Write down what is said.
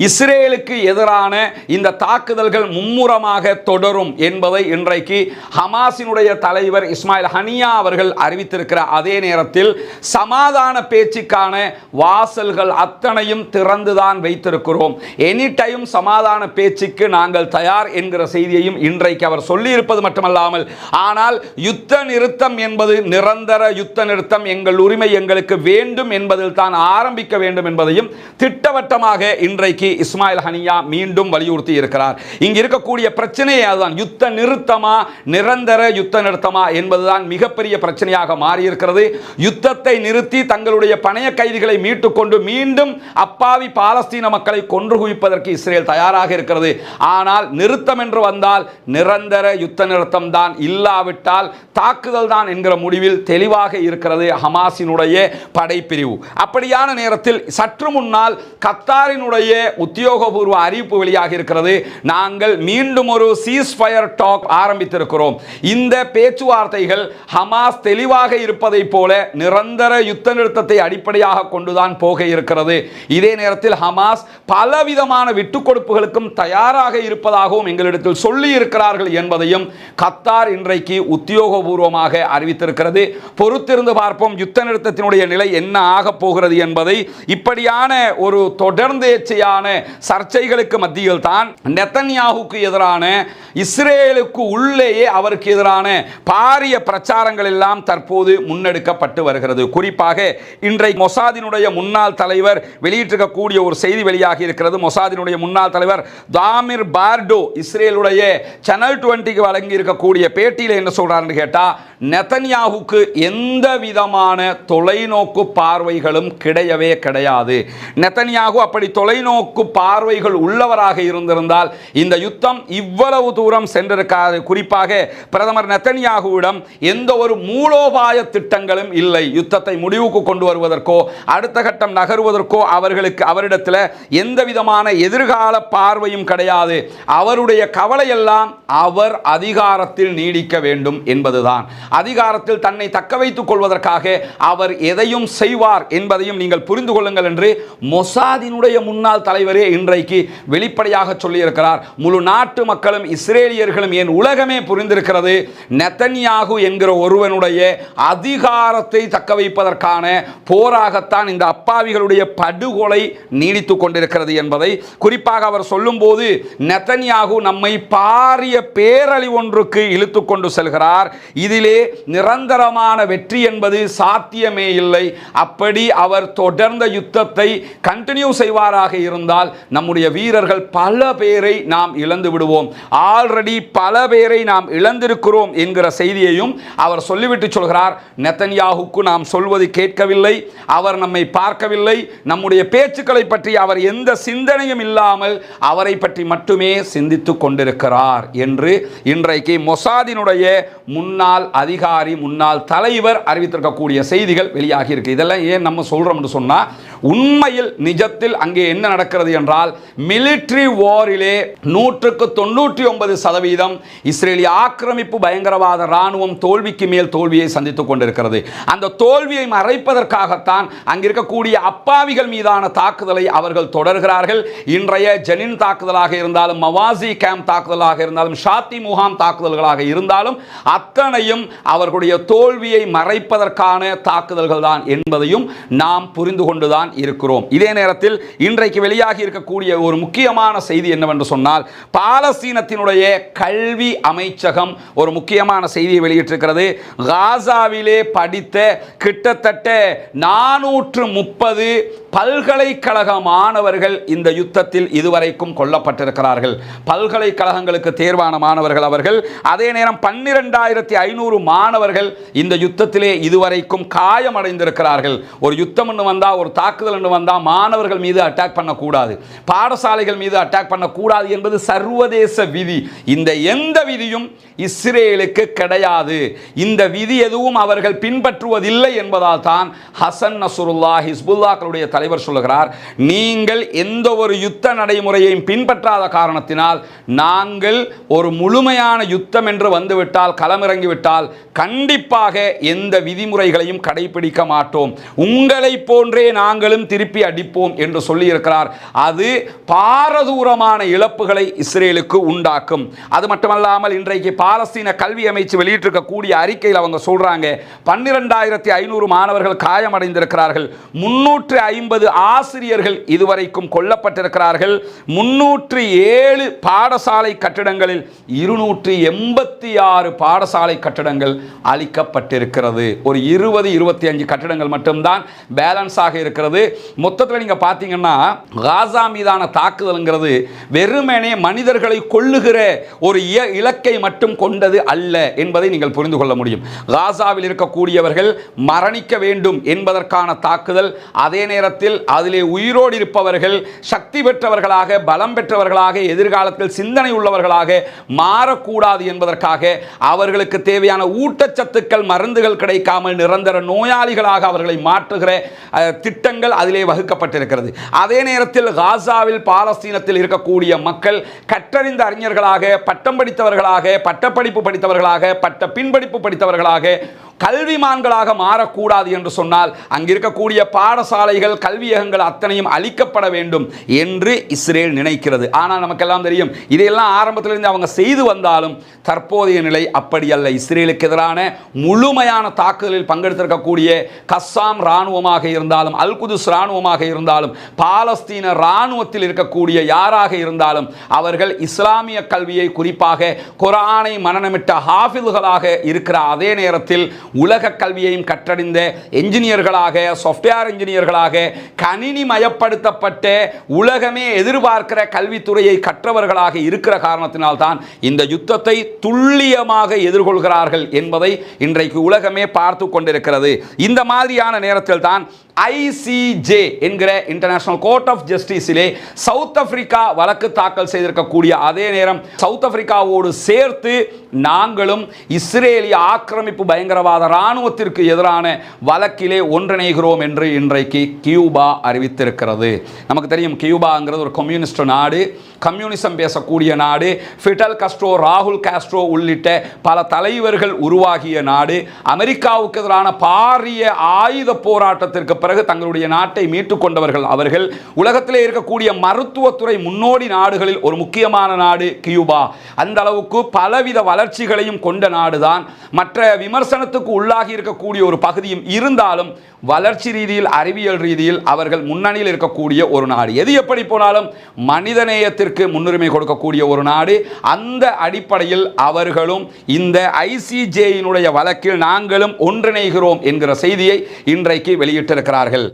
இஸ்ரேலுக்கு எதிரான இந்த தாக்குதல்கள் மும்முரமாக தொடரும் என்பதை இன்றைக்கு ஹமாஸினுடைய தலைவர் இஸ்மாயில் ஹனியா அவர்கள் அறிவித்திருக்கிற அதே நேரத்தில் சமாதான பேச்சுக்கான வாசல்கள் அத்தனையும் திறந்துதான் வைத்திருக்கிறோம். எனி டைம் சமாதான பேச்சுக்கு நாங்கள் தயார் என்கிற செய்தியையும் இன்றைக்கு அவர் சொல்லியிருப்பது மட்டுமல்லாமல் ஆனால் யுத்த நிறுத்தம் என்பது நிரந்தர யுத்த நிறுத்தம் எங்கள் உரிமை எங்களுக்கு வேண்டும் என்பதில் தான் ஆரம்பிக்க வேண்டும் என்பதையும் திட்டவட்டமாக இன்றைக்கு இஸ்மாயில் ஹனியா மீண்டும் வலியுறுத்தி இருக்கிறார். இங்கு இருக்கக்கூடிய பிரச்சனையே அதுதான். யுத்த நிறுத்தமா நிரந்தர யுத்த நிறுத்தமா என்பதுதான் மிகப்பெரிய பிரச்சனையாக மாறியிருக்கிறது. யுத்தத்தை நிறுத்தி தங்களுடைய பணைய கைதிகளை மீட்டுக்கொண்டு மீண்டும் அப்பாவி பாலஸ்தீன மக்களை கொன்று குவிப்பதற்கு இஸ்ரேல் தயாராக இருக்கிறது. ஆனால் நிறுத்தம் என்று வந்தால் நிரந்தர யுத்த நிறுத்தம் தான் இல்லாவிட்டால் தாக்குதல் தான் என்கிற முடிவில் தெளிவாக இருக்கிறது ஹமாஸினுடைய படைப்பிரிவு. அப்படியான நேரத்தில் சற்று முன்னால் கத்தாரினுடைய உத்தியோகபூர்வ அறிவிப்பு வெளியாக இருக்கிறது. நாங்கள் மீண்டும் ஒரு சீஸ் ஃபயர் டாக் ஆரம்பித்திருக்கிறோம். இந்த பேச்சுவார்த்தைகள் ஹமாஸ் தெளிவாக இருப்பதை போல நிரந்தர யுத்த நிறுத்தத்தை அடிப்படையாக கொண்டுதான் போக இருக்கிறது. இதே நேரத்தில் ஹமாஸ் பலவிதமான விட்டுக் கொடுப்புகளுக்கும் தயாராக இருப்பதாகவும் எங்களிடத்தில் சொல்லி இருக்கிறார்கள் என்பதையும் கத்தார் இன்றைக்கு உத்தியோகபூர்வமாக அறிவித்திருக்கிறது. பொறுத்திருந்து பார்ப்போம் யுத்த நிறுத்தத்தினுடைய நிலை என்ன ஆகப் போகிறது என்பதை. இப்படியான ஒரு தொடர்ந்தேச்சையான எதிரான சர்ச்சைகளுக்கு மத்தியில் தான் நெத்தன்யாவுக்கு எதிரான இஸ்ரேலுக்கு உள்ளேயே அவருக்கு எதிரான பாரிய பிரச்சாரங்கள் எல்லாம் தற்போது முன்னெடுக்கப்பட்டு வருகிறது. குறிப்பாக இன்றைக்கு மொசாதினுடைய முன்னாள் தலைவர் வெளியிட்டிருக்கக்கூடிய ஒரு செய்தி வெளியாகி இருக்கிறது. மொசாதினுடைய முன்னாள் தலைவர் தாமிர் பார்டோ இஸ்ரேலுடைய சேனல் டுவெண்ட்டிக்கு வழங்கியிருக்கக்கூடிய பேட்டியில் என்ன சொல்றாருன்னு கேட்டால் நெத்தன்யாவுக்கு எந்த விதமான தொலைநோக்கு பார்வைகளும் கிடையவே கிடையாது. நெத்தன்யாகு அப்படி தொலைநோக்கு பார்வைகள் உள்ளவராக இருந்திருந்தால் இந்த யுத்தம் இவ்வளவு தூரம் சென்றிருக்காது. குறிப்பாக பிரதமர் நெத்தன்யாகுவிடம் எந்த ஒரு மூலோபாய திட்டங்களும் இல்லை. யுத்தத்தை முடிவுக்கு கொண்டு வருவதற்கோ அடுத்த கட்டம் நகருவதற்கோ அவர்களுக்கு அவரிடத்தில் எந்த விதமான எதிர்கால பார்வையும் கிடையாது. அவருடைய கவலையெல்லாம் அவர் அதிகாரத்தில் நீடிக்க வேண்டும் என்பதுதான். அதிகாரத்தில் தன்னை தக்க வைத்துக் கொள்வதற்காக அவர் எதையும் செய்வார் என்பதையும் நீங்கள் புரிந்து கொள்ளுங்கள் என்று மொசாதினுடைய முன்னாள் தலைவரே இன்றைக்கு வெளிப்படையாக சொல்லியிருக்கிறார். முழு நாட்டு மக்களும் இஸ்ரேலியர்களும் என் உலகமே புரிந்திருக்கிறது? நெத்தன்யாகு என்கிற ஒருவனுடைய அதிகாரத்தை தக்க வைப்பதற்கான போராகத்தான் இந்த அப்பாவிகளுடைய படுகொலை நீடித்துக் கொண்டிருக்கிறது என்பதை குறிப்பாக அவர் சொல்லும்போது நெத்தன்யாகு நம்மை பாரிய பேரழி ஒன்றுக்கு இழுத்து கொண்டு செல்கிறார். இதிலே நிரந்தரமான வெற்றி என்பது சாத்தியமே இல்லை. அப்படி அவர் தொடர்ந்த யுத்தத்தை கண்டினியூ செய்வாராக இருந்தால் நம்முடைய வீரர்கள் பல பேரை நாம் இழந்து விடுவோம். ஆல்ரெடி பல பேரை நாம் இழந்திருக்கிறோம் என்கிற செய்தியையும் அவர் சொல்லிவிட்டு சொல்கிறார். நெத்தன்யாகுக்கு நாம் சொல்வது கேட்கவில்லை அவர் நம்மை பார்க்கவில்லை. நம்முடைய பேச்சுக்களை பற்றி அவர் எந்த சிந்தனையும் இல்லாமல் அவரை பற்றி மட்டுமே சிந்தித்துக் கொண்டிருக்கிறார் என்று இன்றைக்கு மொசாதினுடைய முன்னாள் அதிகாரி முன்னாள் தலைவர் அறிவித்திருக்கக்கூடிய செய்திகள் வெளியாகி இருக்கு. இதெல்லாம் ஏன் நம்ம சொல்றோம்னு சொன்னா உண்மையில் நிஜத்தில் அங்கே என்ன நடக்கிறது? என்றால் மிலிட்ரி வாரிலே நூற்றுக்கு தொண்ணூற்றி ஒன்பது சதவீதம் இஸ்ரேலிய ஆக்கிரமிப்பு பயங்கரவாத ராணுவம் தோல்விக்கு மேல் தோல்வியை சந்தித்துக் கொண்டிருக்கிறது. அந்த தோல்வியை மறைப்பதற்காகத்தான் அங்கிருக்கக்கூடிய அப்பாவிகள் மீதான தாக்குதலை அவர்கள் தொடர்கிறார்கள். இன்றைய ஜெனின் தாக்குதலாக இருந்தாலும் மவாசி கேம்ப் தாக்குதலாக இருந்தாலும் ஷாத்தி முகாம் தாக்குதல்களாக இருந்தாலும் அத்தனையும் அவர்களுடைய தோல்வியை மறைப்பதற்கான தாக்குதல்கள் தான் என்பதையும் நாம் புரிந்து கொண்டுதான் இருக்கிறோம். இதே நேரத்தில் இன்றைக்கு வெளியாக இருக்கக்கூடிய ஒரு முக்கியமான செய்தி என்னவென்று சொன்னால் பாலஸ்தீனத்தினுடைய கல்வி அமைச்சகம் ஒரு முக்கியமான செய்தியை வெளியிட்டிருக்கிறது. காசாவிலே படித்த கிட்டத்தட்ட நானூற்று முப்பது பல்கலைக்கழக மாணவர்கள் இந்த யுத்தத்தில் இதுவரைக்கும் கொல்லப்பட்டிருக்கிறார்கள். பல்கலைக்கழகங்களுக்கு தேர்வான மாணவர்கள் அவர்கள் அதே நேரம் பன்னிரெண்டாயிரத்தி ஐநூறு மாணவர்கள் இந்த யுத்தத்திலே இதுவரைக்கும் காயமடைந்திருக்கிறார்கள். ஒரு யுத்தம் ஒன்று வந்தால் ஒரு தாக்குதல் ஒன்று வந்தால் மாணவர்கள் மீது அட்டாக் பண்ணக்கூடாது. பாடசாலைகள் மீது அட்டாக் பண்ணக்கூடாது என்பது சர்வதேச விதி. இந்த எந்த விதியும் இஸ்ரேலுக்கு கிடையாது. இந்த விதி எதுவும் அவர்கள் பின்பற்றுவதில்லை என்பதால் தான் ஹசன் நசுருல்லா ஹிஸ்புல்லாக்களுடைய தலைவர் சொல்லுகிறார் நீங்கள் எந்த ஒரு யுத்த நடைமுறையையும் பின்பற்றாத காரணத்தினால் நாங்கள் ஒரு முழுமையான யுத்தம் என்று வந்துவிட்டால் களமிறங்கிவிட்டால் கண்டிப்பாக எந்த விதிமுறைகளையும் கடைபிடிக்க மாட்டோம். உங்களை போன்றே நாங்களும் திருப்பி அடிப்போம் என்று சொல்லியிருக்கிறார். அது பாரதூரமான இழப்புகளை இஸ்ரேலுக்கு உண்டாக்கும். அது மட்டுமல்லாமல் இன்றைக்கு பாலஸ்தீன கல்வி அமைச்சு வெளியிட்டிருக்கக்கூடிய அறிக்கையில் அவங்க சொல்றாங்க பன்னிரெண்டாயிரத்தி ஐநூறு மாணவர்கள் காயமடைந்திருக்கிறார்கள். முன்னூற்று ஐம்பது ஆசிரியர்கள் இதுவரைக்கும் கொல்லப்பட்டிருக்கிறார்கள். முன்னூற்றி ஏழு பாடசாலை கட்டிடங்களில் இருநூற்றி எண்பத்தி ஆறு பாடசாலை கட்டிடங்கள் அளிக்கப்பட்டிருக்கிறது ஒரு இருபது இருபத்தி அஞ்சு கட்டிடங்கள் மட்டும்தான் பேலன்ஸ் ஆக இருக்கிறது. மொத்தத்தில் நீங்க பார்த்தீங்கன்னா காசா மீதான தாக்குதல்ங்கிறது வெறுமனே மனிதர்களை கொள்ளுகிற ஒரு இய- இலக்கை மட்டும் கொண்டது அல்ல என்பதை நீங்கள் புரிந்து கொள்ள முடியும். காசாவில் இருக்கக்கூடியவர்கள் மரணிக்க வேண்டும் என்பதற்கான தாக்குதல் அதே நேரத்தில் அதிலே உயிரோடு இருப்பவர்கள் சக்தி பெற்றவர்களாக பலம் பெற்றவர்களாக எதிர்காலத்தில் சிந்தனை உள்ளவர்களாக மாறக்கூடாது என்பதற்காக அவர்களுக்கு தேவையான ஊட்டச்சத்துக்கள் மருந்துகள் கிடைக்காமல் நிரந்தர நோயாளிகளாக அவர்களை மாற்றுகிற திட்டங்கள் அதிலே வகுக்கப்பட்டிருக்கிறது. அதே நேரத்தில் காசாவில் பாலஸ்தீனத்தில் இருக்கக்கூடிய மக்கள் கற்றறிந்த அறிஞர்களாக பட்டம் படித்தவர்களாக பட்டப்படிப்பு படித்தவர்களாக பட்ட பின்படிப்பு படித்தவர்களாக கல்விமான்களாக மாறக்கூடாது என்று சொன்னால் அங்கு இருக்கக்கூடிய பாடசாலைகள் கல்வியகங்கள் அத்தனையும் அழிக்கப்பட வேண்டும் என்று இஸ்ரேல் நினைக்கிறது. ஆனால் நமக்கெல்லாம் தெரியும் இதையெல்லாம் ஆரம்பத்திலிருந்து அவங்க செய்து வந்தாலும் தற்போதைய நிலை அப்படி அல்ல. இஸ்ரேலுக்கு எதிரான முழுமையான தாக்குதலில் பங்கெடுத்திருக்கக்கூடிய கஸ்ஸாம் இராணுவமாக இருந்தாலும் அல் குதுஸ் இராணுவமாக இருந்தாலும் பாலஸ்தீன இராணுவத்தில் இருக்கக்கூடிய யாராக இருந்தாலும் அவர்கள் இஸ்லாமிய கல்வியை குறிப்பாக குரானை மனநமிட்ட ஹாஃபில்களாக இருக்கிற அதே நேரத்தில் உலக கல்வியையும் கற்றறிந்த என்ஜினியர்களாக சாஃப்ட்வேர் என்ஜினியர்களாக கணினி மயப்படுத்தப்பட்ட உலகமே எதிர்பார்க்கிற கல்வித்துறையை கற்றவர்களாக இருக்கிற காரணத்தினால்தான் இந்த யுத்தத்தை துல்லியமாக எதிர்கொள்கிறார்கள் என்பதை இன்றைக்கு உலகமே பார்த்து கொண்டிருக்கிறது. இந்த மாதிரியான நேரத்தில் தான் ஐசிஜே என்கிற இன்டர்நேஷனல் கோர்ட் ஆஃப் ஜஸ்டிஸிலே சவுத் ஆப்பிரிக்கா வழக்கு தாக்கல் செய்திருக்கக்கூடிய அதே நேரம் சவுத் ஆப்பிரிக்காவோடு சேர்த்து நாங்களும் இஸ்ரேலிய ஆக்கிரமிப்பு பயங்கரவாத இராணுவத்திற்கு எதிரான வழக்கிலே ஒன்றிணைகிறோம் என்று இன்றைக்கு கியூபா அறிவித்திருக்கிறது. நமக்கு தெரியும் கியூபாங்கிறது ஒரு கம்யூனிஸ்ட் நாடு. கம்யூனிசம் பேசக்கூடிய நாடு. ஃபிடல் கஸ்ட்ரோ ராகுல் காஸ்ட்ரோ உள்ளிட்ட பல தலைவர்கள் உருவாகிய நாடு. அமெரிக்காவுக்கு எதிரான பாரிய ஆயுத போராட்டத்திற்கு பிறகு தங்களுடைய நாட்டை மீட்டுக் கொண்டவர்கள். அவர்கள் உலகத்திலே இருக்கக்கூடிய மருத்துவத்துறை முன்னோடி நாடுகளில் ஒரு முக்கியமான நாடு கியூபா. அந்த அளவுக்கு பலவித வளர்ச்சிகளையும் கொண்ட நாடுதான். மற்ற விமர்சனத்துக்கு உள்ளாகி இருக்கக்கூடிய ஒரு பகுதியும் இருந்தாலும் வளர்ச்சி ரீதியில் அறிவியல் ரீதியில் அவர்கள் முன்னணியில் இருக்கக்கூடிய ஒரு நாடு. எது எப்படி போனாலும் மனிதநேயத்திற்கு முன்னுரிமை கொடுக்கக்கூடிய ஒரு நாடு. அந்த அடிப்படையில் அவர்களும் இந்த ஐசிஜேயினுடைய வழக்கில் நாங்களும் ஒன்றிணைகிறோம் என்கிற செய்தியை இன்றைக்கு இருக்கிறார்கள்